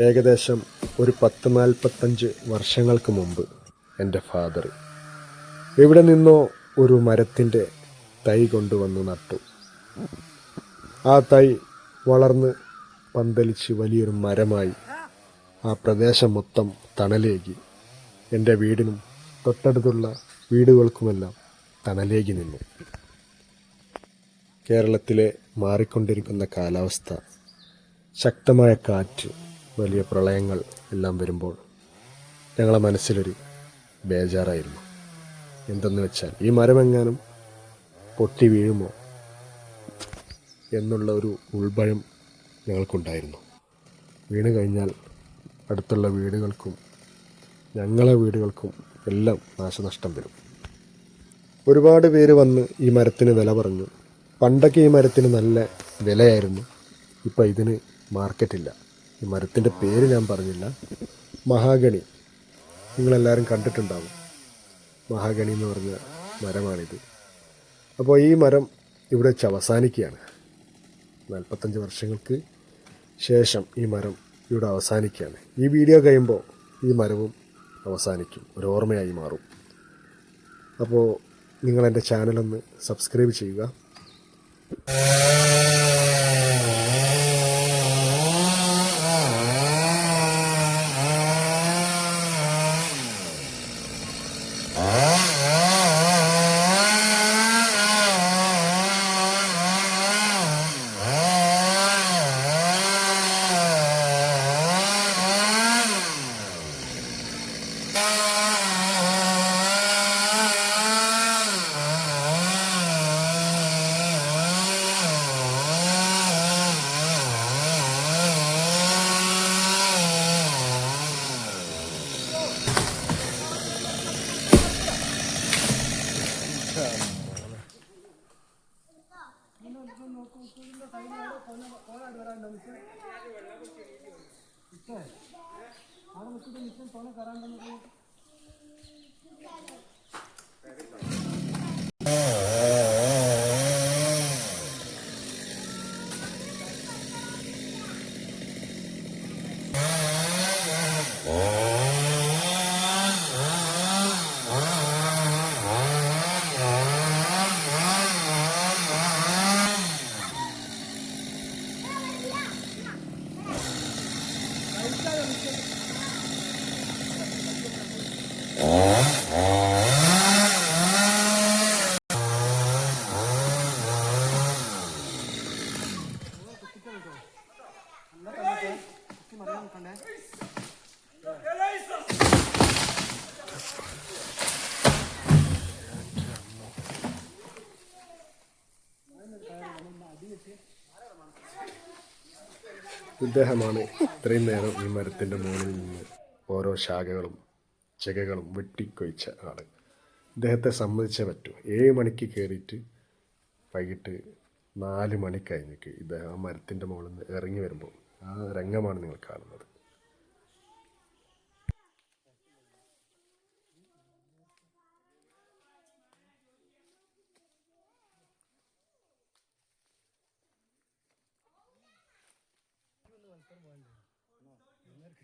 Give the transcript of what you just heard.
ഏകദേശം ഒരു പത്ത് നാൽപ്പത്തഞ്ച് വർഷങ്ങൾക്ക് മുമ്പ് എന്റെ ഫാദർ എവിടെ നിന്നോ ഒരു മരത്തിന്റെ തൈ കൊണ്ടുവന്ന് നട്ടു. ആ തൈ വളർന്ന് പന്തലിച്ച് വലിയൊരു മരമായി ആ പ്രദേശം മൊത്തം തണലേകി. എന്റെ വീടിനും തൊട്ടടുത്തുള്ള വീടുകൾക്കുമെല്ലാം തണലേകി നിന്നു. കേരളത്തിലെ മാറിക്കൊണ്ടിരിക്കുന്ന കാലാവസ്ഥ ശക്തമായ കാറ്റ് വലിയ പ്രളയങ്ങൾ എല്ലാം വരുമ്പോൾ ഞങ്ങളെ മനസ്സിലൊരു ബേജാറായിരുന്നു. എന്തെന്ന് വെച്ചാൽ ഈ മരമെങ്ങാനും പൊട്ടി വീഴുമോ എന്നുള്ള ഒരു ഉൾഭയം ഞങ്ങൾക്കുണ്ടായിരുന്നു. വീണ് കഴിഞ്ഞാൽ അടുത്തുള്ള വീടുകൾക്കും ഞങ്ങളെ വീടുകൾക്കും എല്ലാം നാശനഷ്ടം വരും. ഒരുപാട് പേര് വന്ന് ഈ മരത്തിന് വില പറഞ്ഞു. പണ്ടൊക്കെ ഈ മരത്തിന് നല്ല വിലയായിരുന്നു. ഇപ്പം ഇതിന് മാർക്കറ്റില്ല. ഈ മരത്തിന്റെ പേര് ഞാൻ പറഞ്ഞില്ല. മഹാഗണി. നിങ്ങളെല്ലാവരും കണ്ടിട്ടുണ്ടാവും. മഹാഗണി എന്ന് പറഞ്ഞ മരമാണിത്. അപ്പോൾ ഈ മരം ഇവിടെ വെച്ച് അവസാനിക്കുകയാണ്. നാൽപ്പത്തഞ്ച് വർഷങ്ങൾക്ക് ശേഷം ഈ മരം ഇവിടെ അവസാനിക്കുകയാണ്. ഈ വീഡിയോ കഴിയുമ്പോൾ ഈ മരവും അവസാനിക്കും. ഒരു ഓർമ്മയായി മാറും. അപ്പോൾ നിങ്ങളെന്റെ ചാനലൊന്ന് സബ്സ്ക്രൈബ് ചെയ്യുക. ഇപ്പൊ हाणे मूंखे त निश्चित कोन कराइण ഇദ്ദേഹമാണ് ഇത്രയും നേരം ഈ മരത്തിന്റെ മുകളിൽ നിന്ന് ഓരോ ശാഖകളും ചെകകളും വെട്ടിക്കൊഴിച്ച ആൾ ഇദ്ദേഹത്തെ സമ്മതിച്ചേ പറ്റൂ. ഏഴ് മണിക്ക് കയറിയിട്ട് വൈകിട്ട് നാല് മണി കഴിഞ്ഞിട്ട് ഇദ്ദേഹം ആ മരത്തിന്റെ മുകളിൽ നിന്ന് ഇറങ്ങി വരുമ്പോൾ ആ രംഗമാണ് നിങ്ങൾ കാണുന്നത്. മക്കൾ പോകണ്ടേ നിങ്ങൾക്ക്